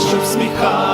щоб сміхати.